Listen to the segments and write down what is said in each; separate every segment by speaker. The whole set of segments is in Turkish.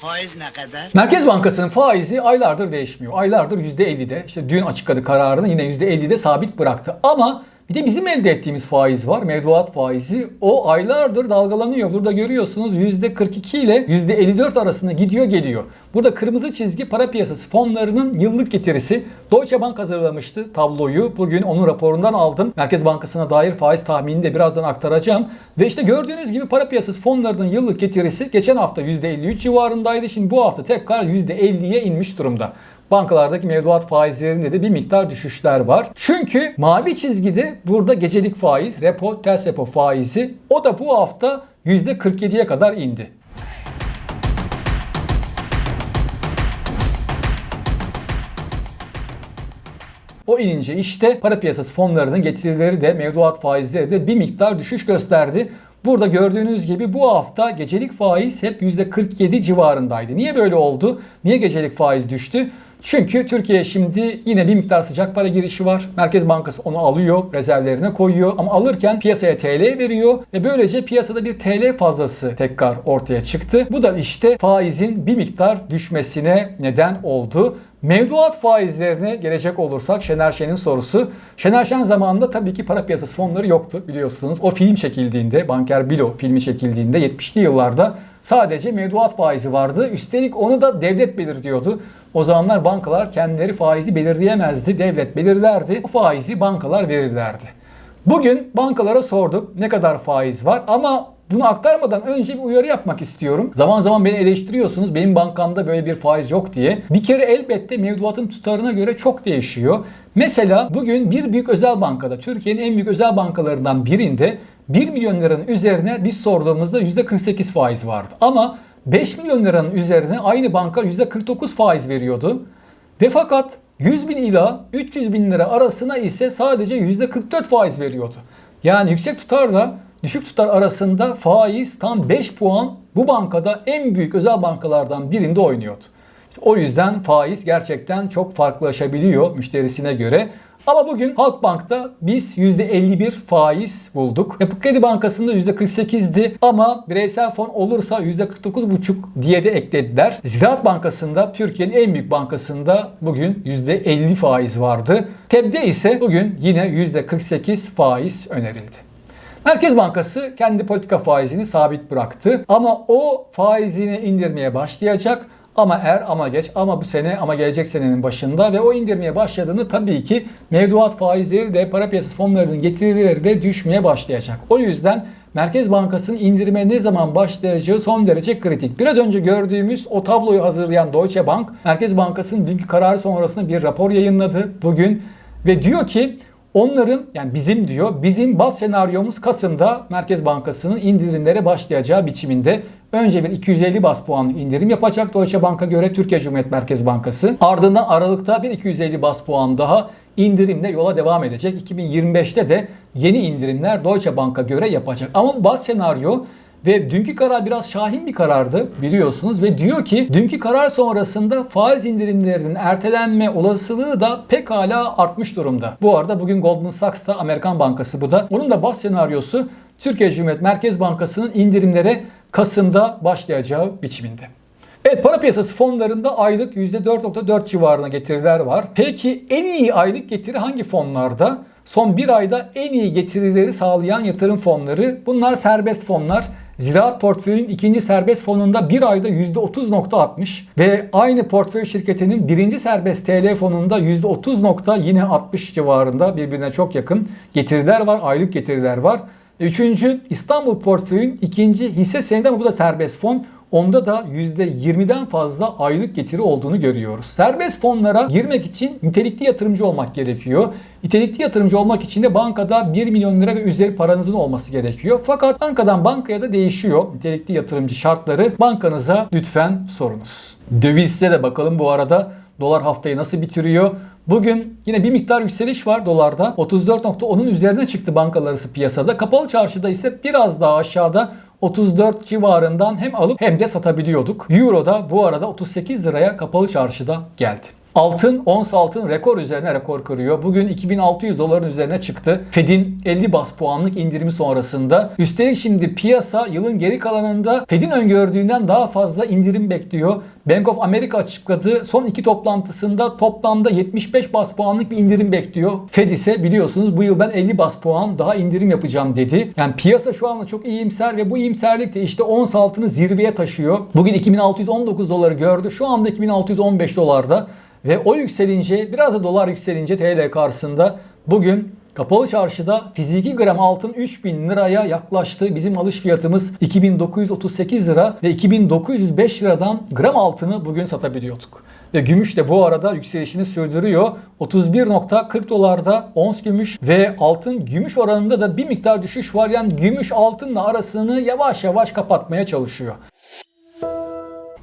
Speaker 1: Faiz ne kadar?
Speaker 2: Merkez Bankası'nın faizi aylardır değişmiyor. Aylardır %50'de. İşte dün açıkladı kararını yine %50'de sabit bıraktı. Ama bir de bizim elde ettiğimiz faiz var. Mevduat faizi. O aylardır dalgalanıyor. Burada görüyorsunuz %42 ile %54 arasında gidiyor geliyor. Burada kırmızı çizgi para piyasası fonlarının yıllık getirisi. Deutsche Bank hazırlamıştı tabloyu. Bugün onun raporundan aldım. Merkez Bankası'na dair faiz tahminini de birazdan aktaracağım. Ve işte gördüğünüz gibi para piyasası fonlarının yıllık getirisi geçen hafta %53 civarındaydı. Şimdi bu hafta tekrar %50'ye inmiş durumda. Bankalardaki mevduat faizlerinde de bir miktar düşüşler var. Çünkü mavi çizgide burada gecelik faiz, repo, ters repo faizi o da bu hafta %47'ye kadar indi. O inince işte para piyasası fonlarının getirileri de mevduat faizleri de bir miktar düşüş gösterdi. Burada gördüğünüz gibi bu hafta gecelik faiz hep %47 civarındaydı. Niye böyle oldu? Niye gecelik faiz düştü? Çünkü Türkiye şimdi yine bir miktar sıcak para girişi var. Merkez Bankası onu alıyor, rezervlerine koyuyor ama alırken piyasaya TL veriyor ve böylece piyasada bir TL fazlası tekrar ortaya çıktı. Bu da işte faizin bir miktar düşmesine neden oldu. Mevduat faizlerine gelecek olursak Şener Şen'in sorusu. Şener Şen zamanında tabii ki para piyasası fonları yoktu biliyorsunuz. O film çekildiğinde, Banker Bilo filmi çekildiğinde 70'li yıllarda sadece mevduat faizi vardı. Üstelik onu da devlet belirliyordu. O zamanlar bankalar kendileri faizi belirleyemezdi. Devlet belirlerdi. O faizi bankalar verirlerdi. Bugün bankalara sorduk ne kadar faiz var ama bunu aktarmadan önce bir uyarı yapmak istiyorum. Zaman zaman beni eleştiriyorsunuz. Benim bankamda böyle bir faiz yok diye. Bir kere elbette mevduatın tutarına göre çok değişiyor. Mesela bugün bir büyük özel bankada, Türkiye'nin en büyük özel bankalarından birinde 1 milyon liranın üzerine biz sorduğumuzda %48 faiz vardı. Ama 5 milyon liranın üzerine aynı banka %49 faiz veriyordu. Ve fakat 100 bin ila 300 bin lira arasına ise sadece %44 faiz veriyordu. Yani yüksek tutarla düşük tutar arasında faiz tam 5 puan bu bankada en büyük özel bankalardan birinde oynuyordu. O yüzden faiz gerçekten çok farklılaşabiliyor müşterisine göre. Ama bugün Halkbank'ta biz %51 faiz bulduk. Yapı Kredi Bankası'nda %48'di ama bireysel fon olursa %49,5 diye de eklediler. Ziraat Bankası'nda Türkiye'nin en büyük bankasında bugün %50 faiz vardı. TEB'de ise bugün yine %48 faiz önerildi. Merkez Bankası kendi politika faizini sabit bıraktı ama o faizini indirmeye başlayacak. Ama er ama geç ama bu sene ama gelecek senenin başında ve o indirmeye başladığını tabii ki mevduat faizleri de para piyasası fonlarının getirileri de düşmeye başlayacak. O yüzden Merkez Bankası'nın indirime ne zaman başlayacağı son derece kritik. Biraz önce gördüğümüz o tabloyu hazırlayan Deutsche Bank, Merkez Bankası'nın dünkü kararı sonrasında bir rapor yayınladı bugün ve diyor ki Onların yani bizim diyor bizim baz senaryomuz Kasım'da Merkez Bankası'nın indirimlere başlayacağı biçiminde önce bir 250 bas puanlık indirim yapacak Deutsche Bank'a göre Türkiye Cumhuriyet Merkez Bankası. Ardından Aralık'ta bir 250 bas puan daha indirimle yola devam edecek. 2025'te de yeni indirimler Deutsche Bank'a göre yapacak. Ama baz senaryo ve dünkü karar biraz şahin bir karardı biliyorsunuz ve diyor ki dünkü karar sonrasında faiz indirimlerinin ertelenme olasılığı da pekala artmış durumda. Bu arada bugün Goldman Sachs da Amerikan Bankası bu da. Onun da bas senaryosu Türkiye Cumhuriyet Merkez Bankası'nın indirimlere Kasım'da başlayacağı biçiminde. Evet para piyasası fonlarında aylık %4.4 civarına getiriler var. Peki en iyi aylık getiri hangi fonlarda? Son bir ayda en iyi getirileri sağlayan yatırım fonları bunlar serbest fonlar. Ziraat portföyün ikinci serbest fonunda bir ayda %30.60 ve aynı portföy şirketinin birinci serbest TL fonunda %30. yine 60 civarında birbirine çok yakın getiriler var, aylık getiriler var. Üçüncü İstanbul portföyün ikinci hisse senedi ama bu da serbest fon. Onda da %20'den fazla aylık getiri olduğunu görüyoruz. Serbest fonlara girmek için nitelikli yatırımcı olmak gerekiyor. Nitelikli yatırımcı olmak için de bankada 1 milyon lira ve üzeri paranızın olması gerekiyor. Fakat bankadan bankaya da değişiyor. Nitelikli yatırımcı şartları bankanıza lütfen sorunuz. Dövizse de bakalım bu arada dolar haftayı nasıl bitiriyor? Bugün yine bir miktar yükseliş var dolarda. 34.10'un üzerine çıktı bankalar piyasada. Kapalı çarşıda ise biraz daha aşağıda 34 civarından hem alıp hem de satabiliyorduk. Euro da bu arada 38 liraya kapalı çarşıda geldi. Altın, ons altın rekor üzerine rekor kırıyor. Bugün 2600 doların üzerine çıktı. Fed'in 50 bas puanlık indirimi sonrasında. Üstelik şimdi piyasa yılın geri kalanında Fed'in öngördüğünden daha fazla indirim bekliyor. Bank of America açıkladı. Son iki toplantısında toplamda 75 bas puanlık bir indirim bekliyor. Fed ise biliyorsunuz bu yıl ben 50 bas puan daha indirim yapacağım dedi. Yani piyasa şu anda çok iyimser ve bu iyimserlik de işte ons altını zirveye taşıyor. Bugün 2619 doları gördü. Şu anda 2615 dolarda. Ve o yükselince biraz da dolar yükselince TL karşısında bugün Kapalı çarşıda fiziki gram altın 3000 liraya yaklaştı. Bizim alış fiyatımız 2938 lira ve 2905 liradan gram altını bugün satabiliyorduk. Ve gümüş de bu arada yükselişini sürdürüyor. 31.40 dolarda ons gümüş ve altın gümüş oranında da bir miktar düşüş var. Yani gümüş altınla arasını yavaş yavaş kapatmaya çalışıyor.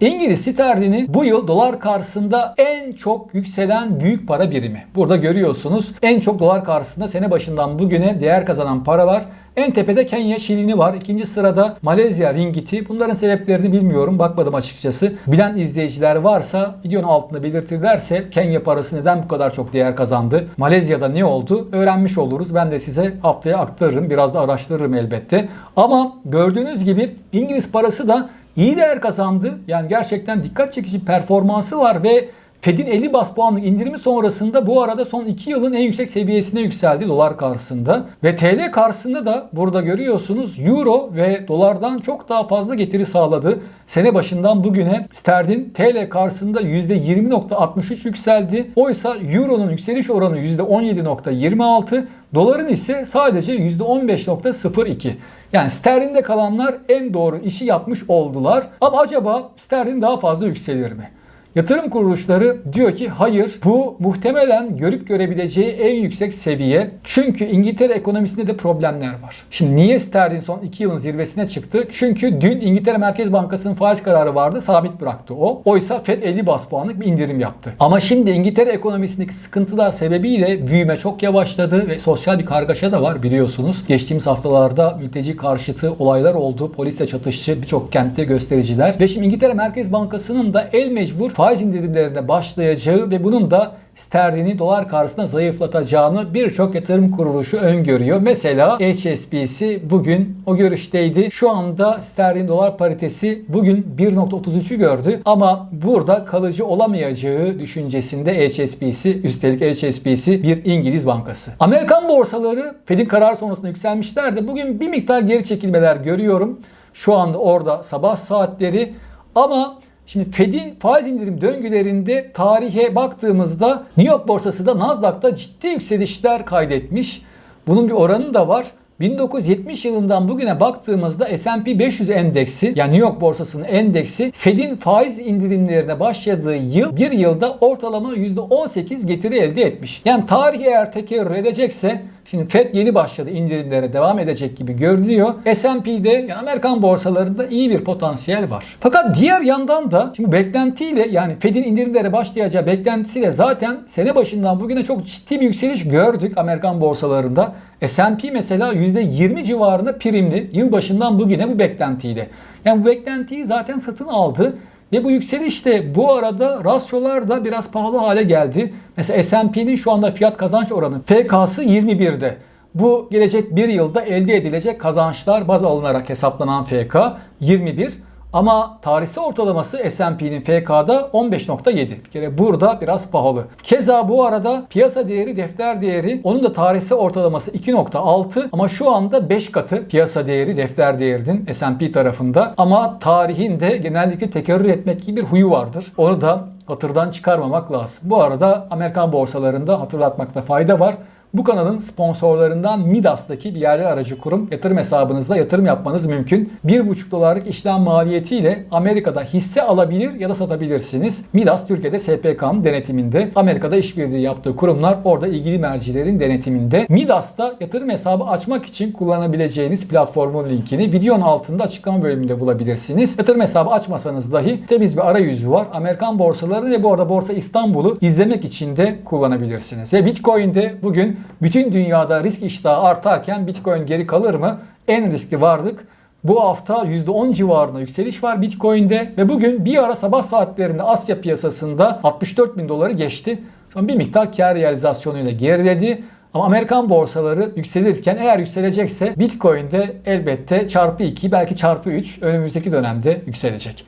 Speaker 2: İngiliz sterlini bu yıl dolar karşısında en çok yükselen büyük para birimi. Burada görüyorsunuz en çok dolar karşısında sene başından bugüne değer kazanan paralar en tepede Kenya şilini var. İkinci sırada Malezya ringgiti. Bunların sebeplerini bilmiyorum. Bakmadım açıkçası. Bilen izleyiciler varsa videonun altında belirtirlerse Kenya parası neden bu kadar çok değer kazandı? Malezya'da ne oldu? Öğrenmiş oluruz. Ben de size haftaya aktarırım. Biraz da araştırırım elbette. Ama gördüğünüz gibi İngiliz parası da iyi değer kazandı. Yani gerçekten dikkat çekici performansı var ve Fed'in 50 bas puanlık indirimi sonrasında bu arada son 2 yılın en yüksek seviyesine yükseldi dolar karşısında. Ve TL karşısında da burada görüyorsunuz euro ve dolardan çok daha fazla getiri sağladı. Sene başından bugüne sterlin TL karşısında %20.63 yükseldi. Oysa euronun yükseliş oranı %17.26, doların ise sadece %15.02. Yani sterlinde kalanlar en doğru işi yapmış oldular. Ama acaba sterlin daha fazla yükselir mi? Yatırım kuruluşları diyor ki hayır bu muhtemelen görüp görebileceği en yüksek seviye. Çünkü İngiltere ekonomisinde de problemler var. Şimdi niye sterlin son 2 yılın zirvesine çıktı? Çünkü dün İngiltere Merkez Bankası'nın faiz kararı vardı sabit bıraktı o. Oysa Fed 50 bas puanlık bir indirim yaptı. Ama şimdi İngiltere ekonomisindeki sıkıntılar sebebiyle büyüme çok yavaşladı ve sosyal bir kargaşa da var biliyorsunuz. Geçtiğimiz haftalarda mülteci karşıtı olaylar oldu. Polisle çatıştı birçok kentte göstericiler. Ve şimdi İngiltere Merkez Bankası'nın da el mecbur faiz indirimlerine başlayacağı ve bunun da sterlini dolar karşısında zayıflatacağını birçok yatırım kuruluşu öngörüyor. Mesela HSBC bugün o görüşteydi. Şu anda sterlin dolar paritesi bugün 1.33'ü gördü ama burada kalıcı olamayacağı düşüncesinde HSBC üstelik HSBC bir İngiliz bankası. Amerikan borsaları Fed'in karar sonrasında yükselmişler de bugün bir miktar geri çekilmeler görüyorum. Şu anda orada sabah saatleri ama Şimdi Fed'in faiz indirim döngülerinde tarihe baktığımızda New York borsası da Nasdaq'ta ciddi yükselişler kaydetmiş. Bunun bir oranı da var. 1970 yılından bugüne baktığımızda S&P 500 endeksi yani New York borsasının endeksi Fed'in faiz indirimlerine başladığı yıl bir yılda ortalama %18 getiri elde etmiş. Yani tarih eğer tekerrür edecekse Şimdi Fed yeni başladı indirimlere devam edecek gibi görünüyor. S&P'de yani Amerikan borsalarında iyi bir potansiyel var. Fakat diğer yandan da şimdi beklentiyle yani Fed'in indirimlere başlayacağı beklentisiyle zaten sene başından bugüne çok ciddi bir yükseliş gördük Amerikan borsalarında. S&P mesela %20 civarında primli yılbaşından bugüne bu beklentiydi. Yani bu beklentiyi zaten satın aldı. Ve bu yükseliş de bu arada rasyolar da biraz pahalı hale geldi. Mesela S&P'nin şu anda fiyat kazanç oranı FK'sı 21'de. Bu gelecek bir yılda elde edilecek kazançlar baz alınarak hesaplanan FK 21. Ama tarihsel ortalaması S&P'nin FK'da 15.7. Bir kere burada biraz pahalı. Keza bu arada piyasa değeri, defter değeri onun da tarihsel ortalaması 2.6 ama şu anda 5 katı piyasa değeri, defter değerinin S&P tarafında. Ama tarihinde genellikle tekerrür etmek gibi bir huyu vardır. Onu da hatırdan çıkarmamak lazım. Bu arada Amerikan borsalarında hatırlatmakta fayda var. Bu kanalın sponsorlarından Midas'taki bir yerli aracı kurum yatırım hesabınızda yatırım yapmanız mümkün. 1,5 dolarlık işlem maliyetiyle Amerika'da hisse alabilir ya da satabilirsiniz. Midas Türkiye'de SPK'nın denetiminde. Amerika'da işbirliği yaptığı kurumlar orada ilgili mercilerin denetiminde. Midas'ta yatırım hesabı açmak için kullanabileceğiniz platformun linkini videonun altında açıklama bölümünde bulabilirsiniz. Yatırım hesabı açmasanız dahi temiz bir arayüzü var. Amerikan borsaları ve bu arada Borsa İstanbul'u izlemek için de kullanabilirsiniz. Ve Bitcoin'de bugün bütün dünyada risk iştahı artarken Bitcoin geri kalır mı? En riskli varlık Bu hafta %10 civarında yükseliş var Bitcoin'de ve bugün bir ara sabah saatlerinde Asya piyasasında 64 bin doları geçti. Şu bir miktar kar realizasyonuyla geriledi. Ama Amerikan borsaları yükselirken eğer yükselecekse Bitcoin'de elbette çarpı 2 belki çarpı 3 önümüzdeki dönemde yükselecek.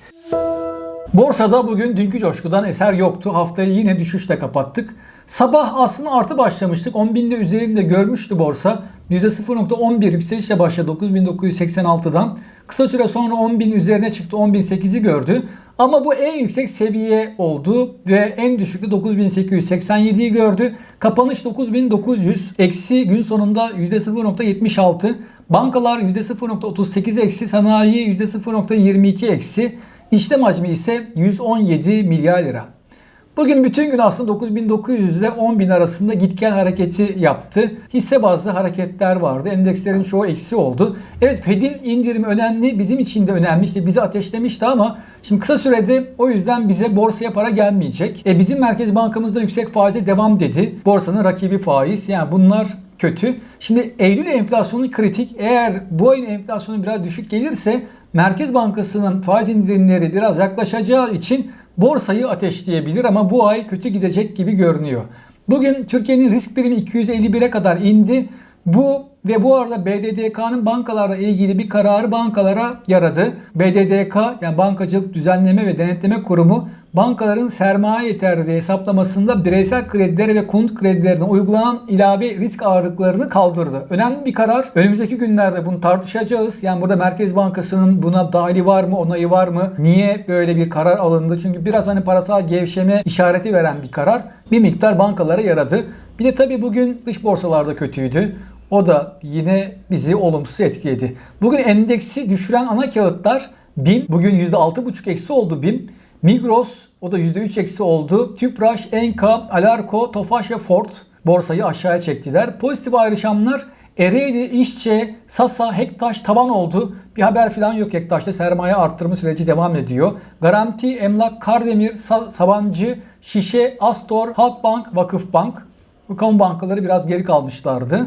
Speaker 2: Borsada bugün dünkü coşkudan eser yoktu. Haftayı yine düşüşle kapattık. Sabah aslında artı başlamıştık. 10.000'de üzerinde görmüştü borsa. %0.11 yükselişle başladı 9.986'dan. Kısa süre sonra 10.000 üzerine çıktı. 10.008'i gördü. Ama bu en yüksek seviye oldu ve en düşükte 9887'yi gördü. Kapanış 9900. Eksi gün sonunda %0.76. Bankalar %0.38 eksi. Sanayi %0.22 eksi. İşlem hacmi ise 117 milyar lira. Bugün bütün gün aslında 9900 ile 10.000 arasında git gel hareketi yaptı. Hisse bazlı hareketler vardı. Endekslerin çoğu eksi oldu. Evet Fed'in indirimi önemli. Bizim için de önemli. İşte bizi ateşlemişti ama şimdi kısa sürede o yüzden bize borsaya para gelmeyecek. E bizim Merkez Bankamızda yüksek faize devam dedi. Borsanın rakibi faiz. Yani bunlar kötü. Şimdi Eylül enflasyonu kritik. Eğer bu ayın enflasyonu biraz düşük gelirse Merkez Bankası'nın faiz indirimleri biraz yaklaşacağı için borsayı ateşleyebilir ama bu ay kötü gidecek gibi görünüyor. Bugün Türkiye'nin risk birimi 251'e kadar indi. Bu ve bu arada BDDK'nın bankalarla ilgili bir kararı bankalara yaradı. BDDK yani Bankacılık Düzenleme ve Denetleme Kurumu bankaların sermaye yeterliliği hesaplamasında bireysel kredilere ve konut kredilerine uygulanan ilave risk ağırlıklarını kaldırdı. Önemli bir karar. Önümüzdeki günlerde bunu tartışacağız. Yani burada Merkez Bankası'nın buna dahili var mı, onayı var mı? Niye böyle bir karar alındı? Çünkü biraz hani parasal gevşeme işareti veren bir karar. Bir miktar bankalara yaradı. Bir de tabii bugün dış borsalarda kötüydü. O da yine bizi olumsuz etkiledi. Bugün endeksi düşüren ana kağıtlar BİM bugün %6,5 eksi oldu BİM. Migros o da %3 eksi oldu. Tüpraş, Enka, Alarko, Tofaş ve Ford borsayı aşağıya çektiler. Pozitif ayrışanlar Ereğli, İşçe, Sasa, Hektaş tavan oldu. Bir haber falan yok Hektaş'ta. Sermaye arttırma süreci devam ediyor. Garanti, Emlak, Kardemir, Sa- Sabancı, Şişe, Astor, Halkbank, Vakıfbank. Bu kamu bankaları biraz geri kalmışlardı.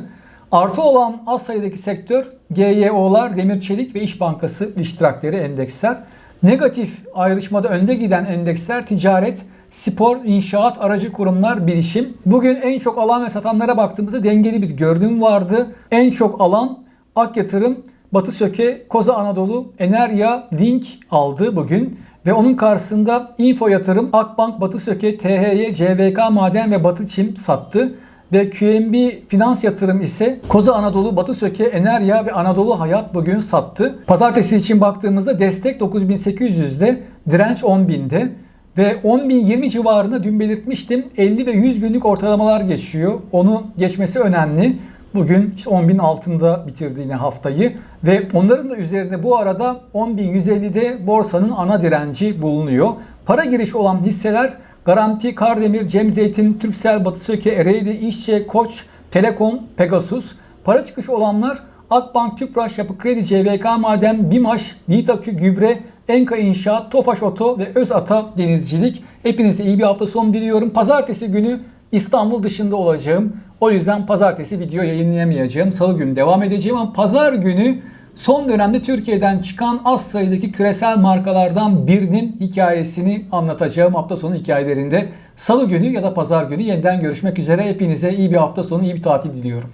Speaker 2: Artı olan az sayıdaki sektör GYO'lar, Demir Çelik ve İş Bankası iştirakleri endeksler. Negatif ayrışmada önde giden endeksler ticaret, spor, inşaat, aracı kurumlar, bilişim. Bugün en çok alan ve satanlara baktığımızda dengeli bir görünüm vardı. En çok alan Ak Yatırım, Batı Söke, Koza Anadolu, Enerya, Link aldı bugün. Ve onun karşısında Info Yatırım, Akbank, Batı Söke, THY, CVK Maden ve Batı Çim sattı. Ve QNB Finans Yatırım ise Koza Anadolu, Batı Söke, Enerya ve Anadolu Hayat bugün sattı. Pazartesi için baktığımızda destek 9800'de, direnç 10.000'de. Ve 10.020 civarında dün belirtmiştim 50 ve 100 günlük ortalamalar geçiyor. Onu geçmesi önemli. Bugün işte 10.000 altında bitirdi yine haftayı. Ve onların da üzerinde bu arada 10.150'de borsanın ana direnci bulunuyor. Para girişi olan hisseler Garanti, Kardemir, Cem Zeytin, Türksel, Batı Söke, Ereğli, İşçe, Koç, Telekom, Pegasus. Para çıkışı olanlar Akbank, Tüpraş, Yapı Kredi, CVK Maden, BİMAŞ, Yiğitakü, Gübre, Enka İnşaat, Tofaş Oto ve Özata Denizcilik. Hepinize iyi bir hafta sonu diliyorum. Pazartesi günü İstanbul dışında olacağım. O yüzden pazartesi video yayınlayamayacağım. Salı günü devam edeceğim ama pazar günü son dönemde Türkiye'den çıkan az sayıdaki küresel markalardan birinin hikayesini anlatacağım hafta sonu hikayelerinde. Salı günü ya da pazar günü yeniden görüşmek üzere. Hepinize iyi bir hafta sonu, iyi bir tatil diliyorum.